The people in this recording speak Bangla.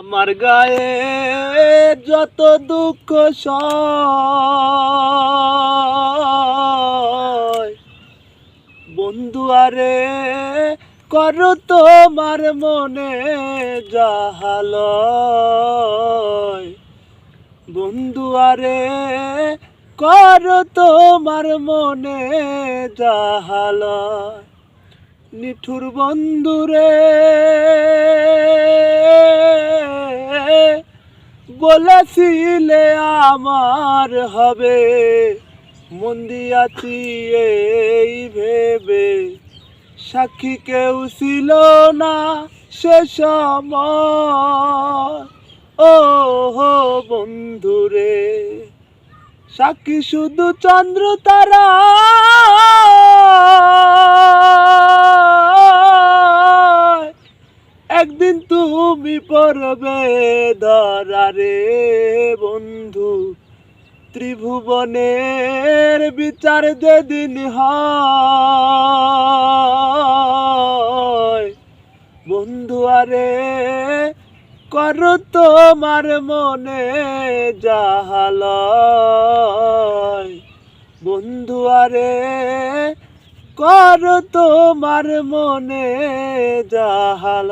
আমার গায়ে যত দুঃখ বন্ধু আরে, কর তোমার মনে জাহাল বন্ধু আরে, কর তোমার মনে জাহাল নিঠুর বন্ধুরে বলেছিলে আমার হবে, মন দিয়াছি এই ভেবে। সাক্ষী কেউ ছিল না সে সময়। ও হো বন্ধুরে, সাক্ষী শুধু চন্দ্র তারা একদিন তুমি পড়বে ধরারে বন্ধু। ত্রিভুবনের বিচার যেদিন হয়, বন্ধু আরে, কর তোমার মনে জাহাল বন্ধু আরে, কর তোমার মনে জাহাল